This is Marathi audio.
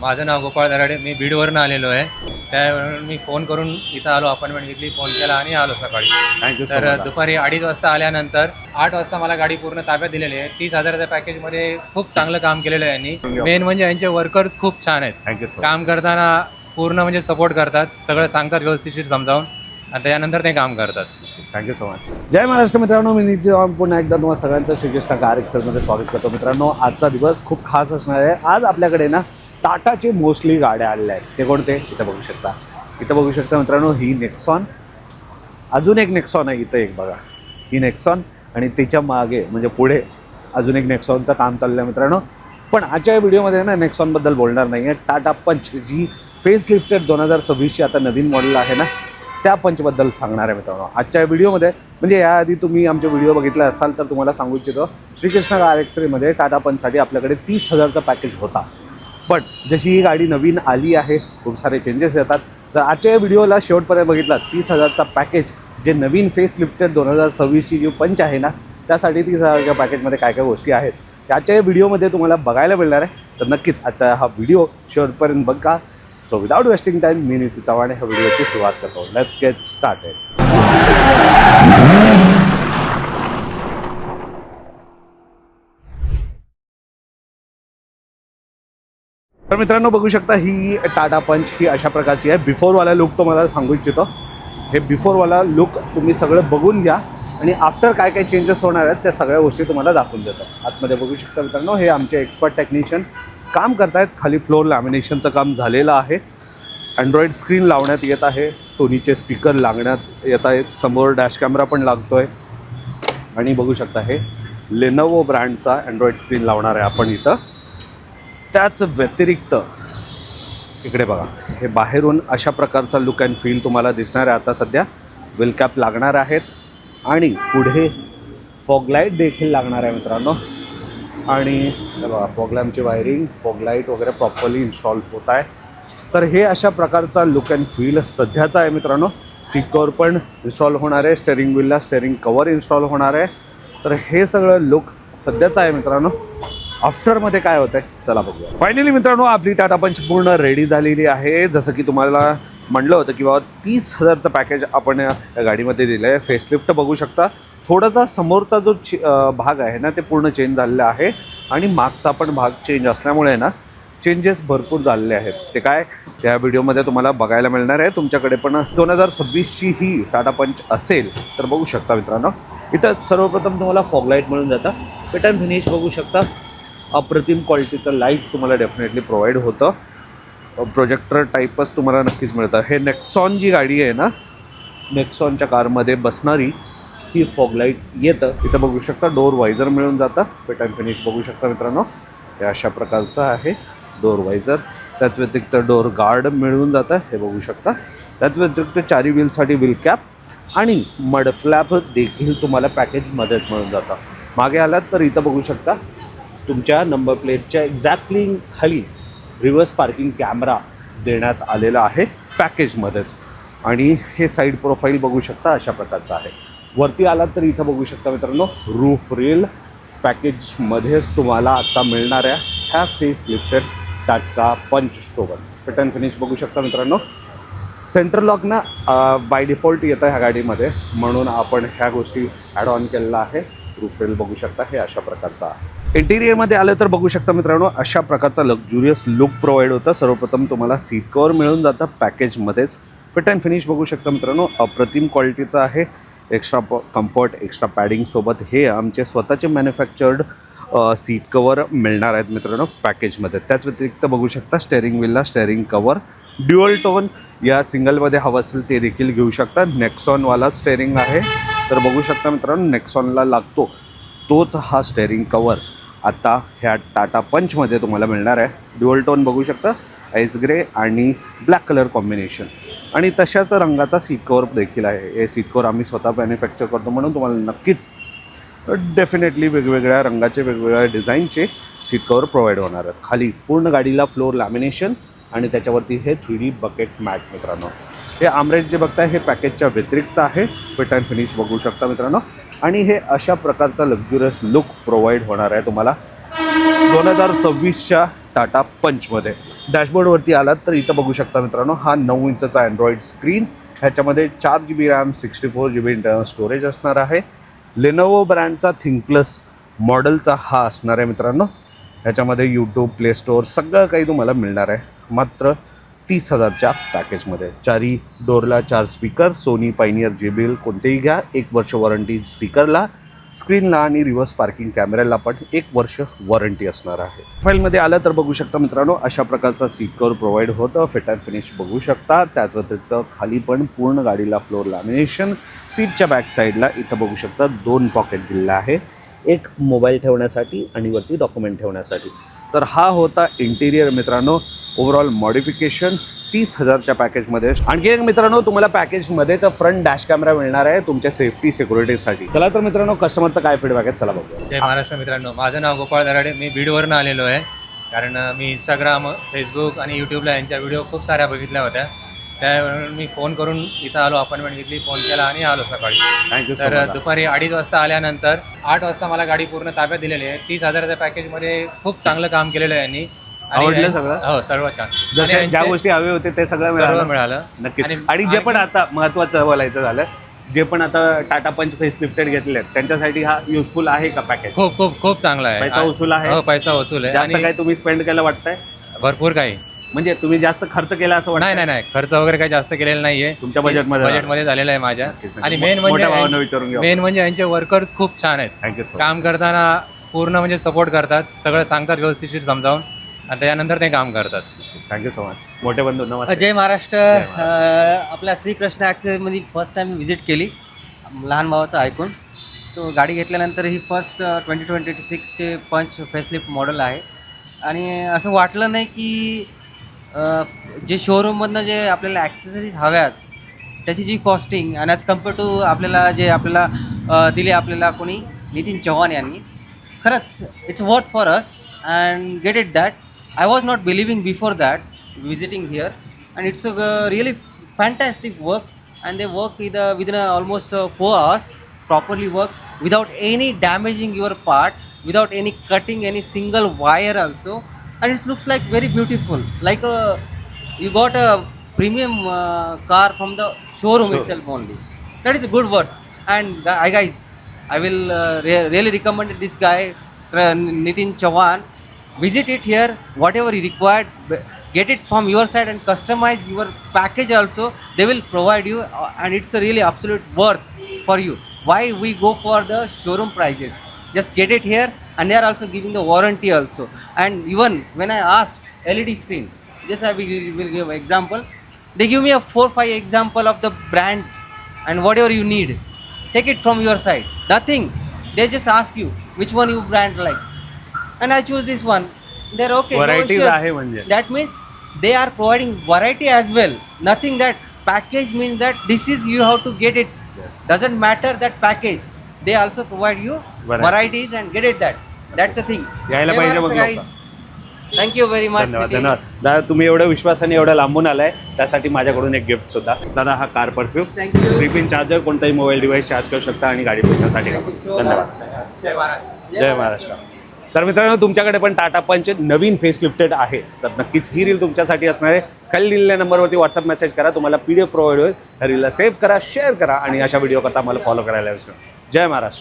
माझं नाव गोपाळ दराडे मी बीडवरून आलेलो आहे. त्यावेळी मी फोन करून इथं आलो अपॉइंटमेंट घेतली फोन केला आणि आलो सकाळी. तर दुपारी अडीच वाजता आल्यानंतर आठ वाजता मला गाडी पूर्ण ताब्यात दिलेली आहे. तीस हजाराच्या पॅकेजमध्ये खूप चांगलं काम केलेलं आहे यांनी. मेन म्हणजे यांचे वर्कर्स खूप छान आहेत. काम करताना पूर्ण म्हणजे सपोर्ट करतात. सगळं सांगतात व्यवस्थिशीर समजावून. आणि त्यानंतर ते काम करतात. थँक्यू सो मच जय महाराष्ट्र मित्रांनो मी चव्हाण पुन्हा एकदा तुम्हाला सगळ्यांचं श्रीकृष्ण कार एक्सलमध्ये स्वागत करतो मित्रांनो. आजचा दिवस खूप खास असणार आहे. आज आपल्याकडे ना टाटाचे मोस्टली गाड्या आलेल्या आहेत. ते कोणते? इथं बघू शकता. इथं बघू शकता मित्रांनो ही नेक्सॉन अजून एक नेक्सॉन आहे इथं एक बघा. ही नेक्सॉन आणि त्याच्यामागे म्हणजे पुढे अजून एक नेक्सॉनचं काम चाललं आहे मित्रांनो. पण आजच्या या व्हिडिओमध्ये ना नेक्सॉनबद्दल बोलणार नाही आहे टाटा पंच जी फेस लिफ्टेड दोन हजार सव्वीसची आता नवीन मॉडेल आहे ना त्या पंचबद्दल सांगणार आहे मित्रांनो. आजच्या व्हिडिओमध्ये म्हणजे याआधी तुम्ही आमचे व्हिडिओ बघितले असाल तर तुम्हाला सांगू इच्छितो श्रीकृष्ण आर एक्सरेमध्ये टाटा पंचसाठी आपल्याकडे तीस हजारचा पॅकेज होता. पण जशी ही गाडी नवीन आली आहे खूप सारे चेंजेस येतात. तर आजच्या या व्हिडिओला शेवटपर्यंत बघितला तीस हजारचा पॅकेज जे नवीन फेस लिफ्टेड दोन हजार सव्वीसची जी पंच आहे ना त्यासाठी तीस हजारच्या पॅकेजमध्ये काय काय गोष्टी आहेत त्याच्या या व्हिडिओमध्ये तुम्हाला बघायला मिळणार आहे. तर नक्कीच आजचा हा व्हिडिओ शेवटपर्यंत बघा. सो विदाउट वेस्टिंग टाईम मी नीती चव्हाण ह्या व्हिडिओची सुरुवात करतो. लेट्स गेट स्टार्टेड तर मित्रांनो बघू शकता ही टाटा पंच ही अशा प्रकारची आहे. बिफोरवाला लुक तुम्हाला सांगू इच्छितो. हे बिफोरवाला लुक तुम्ही सगळं बघून घ्या आणि आफ्टर काय काय चेंजेस होणार आहेत त्या सगळ्या गोष्टी तुम्हाला दाखवून देतो. आतमध्ये बघू शकता मित्रांनो हे आमचे एक्सपर्ट टेक्निशियन काम करतायत. खाली फ्लोर लॅमिनेशनचं काम झालेलं आहे. अँड्रॉइड स्क्रीन लावण्यात येत आहे. सोनीचे स्पीकर लागण्यात येत आहेत. समोर डॅश कॅमेरा पण लागतो आहे आणि बघू शकता हे लेनोवो ब्रँडचा अँड्रॉइड स्क्रीन लावणार आहे आपण इथं. त्याच व्यतिरिक्त इकडे बघा हे बाहेरून अशा प्रकारचा लुक अँड फील तुम्हाला दिसणार आहे. आता सध्या विलकॅप कॅप लागणार आहेत आणि पुढे फॉगलाईट देखील लागणार आहे मित्रांनो. आणि बघा फॉगलॅमची वायरिंग फॉगलाईट वगैरे प्रॉपरली इन्स्टॉल होत आहे. तर हे अशा प्रकारचा लुक अँड फील सध्याचा आहे मित्रांनो. सीट कवर पण इन्स्टॉल होणार आहे स्टेअरिंग व्हीलला स्टेअरिंग कवर इन्स्टॉल होणार आहे. तर हे सगळं लुक सध्याचं आहे मित्रांनो. आफ्टरमध्ये काय होतंय? चला बघूया. फायनली मित्रांनो आपली टाटा पंच पूर्ण रेडी झालेली आहे. जसं की तुम्हाला म्हणलं होतं की बाबा तीस हजारचं पॅकेज आपण या गाडीमध्ये दिलं आहे फेसलिफ्ट बघू शकता. थोडासा समोरचा जो चे- भाग आहे ना ते पूर्ण चेंज झालेला आहे. आणि मागचा पण भाग चेंज असल्यामुळे ना चेंजेस भरपूर झालेले आहेत. ते काय? त्या व्हिडिओमध्ये तुम्हाला बघायला मिळणार आहे. तुमच्याकडे पण दोन हजार सव्वीसची ही टाटा पंच असेल तर बघू शकता मित्रांनो. इथं सर्वप्रथम तुम्हाला फॉगलाईट मिळून जातं. पेटर्न फिनिश बघू शकता. अप्रतिम क्वालिटीचं लाइट तुम्हाला डेफिनेटली प्रोव्हाइड होतं. प्रोजेक्टर टाईपच तुम्हाला नक्कीच मिळतं. हे नेक्सॉन जी गाडी आहे ना नेक्सॉनच्या कारमध्ये बसणारी ही फॉगलाईट येतं. इथं बघू शकता डोर वायझर मिळून जातं. फिट अँड फिनिश बघू शकता मित्रांनो. हे अशा प्रकारचं आहे डोर वायझर त्याच व्यतिरिक्त डोअर गार्ड मिळून जातं. हे बघू शकता. त्याच व्यतिरिक्त चारी व्हीलसाठी व्हील कॅप आणि मड फ्लॅप देखील तुम्हाला पॅकेजमध्येच मिळून जातं. मागे आलात तर इथं बघू शकता तुमच्या नंबर प्लेटच्या एक्झॅक्टली खाली रिव्हर्स पार्किंग कॅमेरा देण्यात आलेला आहे पॅकेजमध्येच आणि हे साईड प्रोफाईल बघू शकता अशा प्रकारचं आहे. वरती आलात तर इथं बघू शकता मित्रांनो रूफ रेल पॅकेजमध्येच तुम्हाला आत्ता मिळणाऱ्या ह्या फेस लिफ्टेड टाटका पंचसोबत फिट अँड फिनिश बघू शकता मित्रांनो. सेंटर लॉक ना बाय डिफॉल्ट येतं ह्या गाडीमध्ये. म्हणून आपण ह्या गोष्टी ॲड ऑन केलेला आहे. रूफ रेल बघू शकता हे अशा प्रकारचं आहे. इंटिरियरमध्ये आलं तर बघू शकता मित्रांनो अशा प्रकारचा लक्झुरियस लुक प्रोव्हाइड होतं. सर्वप्रथम तुम्हाला सीट कवर मिळून जातं पॅकेजमध्येच फिट अँड फिनिश बघू शकता मित्रांनो अप्रतिम क्वालिटीचं आहे. एक्स्ट्रा प कम्फर्ट एक्स्ट्रा पॅडिंगसोबत हे आमचे स्वतःचे मॅन्युफॅक्चर्ड सीट कवर मिळणार आहेत मित्रांनो पॅकेजमध्ये त्याच व्यतिरिक्त बघू शकता स्टेअरिंग व्हीलला स्टेअरिंग कवर ड्युअल टोन या सिंगलमध्ये हवं असेल ते देखील घेऊ शकता. नेक्सॉनवाला स्टेअरिंग आहे. तर बघू शकता मित्रांनो नेक्सॉनला लागतो. तोच हा स्टेअरिंग कवर आत्ता ह्या टाटा पंचमध्ये तुम्हाला मिळणार आहे. ड्युअल टोन बघू शकता. आईस ग्रे आणि ब्लॅक कलर कॉम्बिनेशन आणि तशाच रंगाचा सीट कवर देखील आहे. हे सीट कवर आम्ही स्वतः मॅन्युफॅक्चर करतो म्हणून तुम्हाला नक्कीच डेफिनेटली वेगवेगळ्या रंगाचे वेगवेगळ्या डिझाईनचे सीट कवर प्रोव्हाइड होणार आहेत. खाली पूर्ण गाडीला फ्लोर लॅमिनेशन आणि त्याच्यावरती हे थ्री डी बकेट मॅट मित्रांनो. हे आमरेज जे बघताय हे पॅकेजच्या व्यतिरिक्त आहे. फिट अँड फिनिश बघू शकता मित्रांनो. आणि हे अशा प्रकारचा लक्झुरियस लुक प्रोव्हाइड होणार आहे तुम्हाला. दोन हजार सव्वीसच्या टाटा पंचमध्ये. डॅशबोर्डवरती आलात तर इथं बघू शकता मित्रांनो हा नऊ इंचचा अँड्रॉइड स्क्रीन ह्याच्यामध्ये चार G B RAM sixty four G B internal storage असणार आहे. लेनोवो ब्रँडचा थिंक प्लस मॉडेलचा हा असणार आहे मित्रांनो. ह्याच्यामध्ये यूट्यूब प्ले स्टोअर सगळं काही तुम्हाला मिळणार आहे. मात्र तीस हजारच्या पॅकेजमध्ये. चारी डोरला चार स्पीकर सोनी पायनियर जे कोणतेही घ्या. एक वर्ष वॉरंटी स्पीकरला स्क्रीनला आणि रिव्हर्स पार्किंग कॅमेऱ्याला पण एक वर्ष वॉरंटी असणार आहे. फाईलमध्ये आलं तर बघू शकता मित्रांनो अशा प्रकारचा सीट कवर प्रोव्हाइड होतं. फिट अँड फिनिश बघू शकता. त्याच व्यतिरिक्त खाली पण पूर्ण गाडीला फ्लोर लॅमिनेशन सीटच्या बॅक साईडला इथं बघू शकता दोन पॉकेट दिलेलं आहे. एक मोबाईल ठेवण्यासाठी आणि वरती डॉक्युमेंट ठेवण्यासाठी. तर हा होता इंटिरियर मित्रांनो. ओव्हरऑल मॉडिफिकेशन तीस हजारच्या पॅकेजमध्ये आणखी एक मित्रांनो तुम्हाला पॅकेजमध्येच फ्रंट डॅश कॅमेरा मिळणार आहे तुमच्या सेफ्टी सिक्युरिटीसाठी चला तर मित्रांनो कस्टमरचा काय फीडबॅक आहे? चला बघूया. जय महाराष्ट्र मित्रांनो. माझं नाव गोपाळ दराडे. मी बीडवरनं आलेलो आहे. कारण मी इंस्टाग्राम फेसबुक आणि यूट्यूबला यांच्या व्हिडिओ खूप साऱ्या बघितल्या होत्या. त्यावेळी मी फोन करून इथं आलो अपॉइंटमेंट घेतली फोन केला आणि आलो सकाळी. तर दुपारी अडीच वाजता आल्यानंतर आठ वाजता मला गाडी पूर्ण ताब्यात दिलेली आहे. तीस हजाराच्या पॅकेजमध्ये खूप चांगलं काम केलेलं आहे यांनी. आवडलं सगळं? हो सर्व छान. ज्या गोष्टी हवे होते ते सगळं मिळालं मिळालं. नक्कीच. आणि- जे पण आता महत्वाचं बोलायचं झालं जे पण आता टाटा पंच फेस लिफ्टेड घेतले त्यांच्यासाठी हा युजफुल आहे का पॅकेज खूप खूप खूप चांगला आहे. पैसा वसूल आहे? हो पैसा वसूल आहे. जास्त काय तुम्ही स्पेंड केलं वाटतंय? भरपूर काही. म्हणजे तुम्ही जास्त खर्च केला असं वाटतं नाही नाही नाही. खर्च वगैरे काही जास्त केलेला नाहीये. तुमच्या बजेटमध्ये बजेटमध्ये झालेला आहे माझ्या. आणि मेन म्हणजे विचारून मेन म्हणजे यांचे वर्कर्स खूप छान आहेत. थँक्यू सो काम करताना पूर्ण म्हणजे सपोर्ट करतात. सगळं सांगतात व्यवस्थित समजावून. आणि त्यानंतर ते काम करतात. थँक्यू सो मच मोठे बंधू नमस्ते. जय महाराष्ट्र. आपल्या श्रीकृष्ण ॲक्सेसमध्ये फर्स्ट टाईम व्हिजिट केली. लहान भावाचं ऐकून. तो गाडी घेतल्यानंतर ही फर्स्ट ट्वेंटी ट्वेंटी सिक्सचे पंच फेसलिफ्ट मॉडेल आहे. आणि असं वाटलं नाही की जे शोरूममधनं जे आपल्याला ॲक्सेसरीज हव्यात त्याची जी कॉस्टिंग आणि ॲज कंपेअर टू आपल्याला जे आपल्याला दिले आपल्याला कोणी नितीन चव्हाण यांनी खरंच it's worth for us and get it that I was not believing before that visiting here and it's a really fantastic work and they work with within almost four hours properly work without any damaging your part without any cutting any single wire also and it looks like very beautiful. Like a you got a premium uh, car from the showroom Sure. itself only. That is a good work and gu- i guys i will uh, re- really recommend this guy uh, nitin chavan visit it here. Whatever you required b- get it from your side and customize your package also. They will provide you uh, and it's a really absolute worth for you. Why we go for the showroom prices? Just get it here and they are also giving the warranty also. And even when i ask led screen just i will, will give example. They give me a four five example of the brand and whatever you need. Take it from your side. Nothing. They just ask you which one you brand like. And i choose this one. They're okay variety no that means they are providing variety as well. Nothing that package means that this is you have to get it. Yes. doesn't matter that package. They also provide you varieties, varieties and get it that. That's the thing. यायला पाहिजे बघ you very much. धन्यवाद. धन्यवाद. दादा तुम्ही एवढ्या विश्वासाने एवढ्या लांबून आलाय त्यासाठी माझ्याकडून एक गिफ्ट सुद्धा. दादा हा car perfume Thank you. Three pin charger कोणताही मोबाईल डिव्हाइस चार्ज करू शकता आणि गाडी पोचण्यासाठी Thank you so धन्यवाद. जय महाराष्ट्र. तर मित्रांनो तुमच्याकडे पण टाटा पंच नवीन फेस लिफ्टेड आहे. तर नक्कीच ही रील तुमच्यासाठी असणार आहे. खाली दिलेल्या नंबरवरती व्हॉट्सअप मेसेज करा. तुम्हाला पी डी एफ प्रोव्हाइड होईल रीलला सेव्ह करा शेअर करा आणि अशा व्हिडिओ करता मला फॉलो करायला विसरू नका. जय महाराष्ट्र.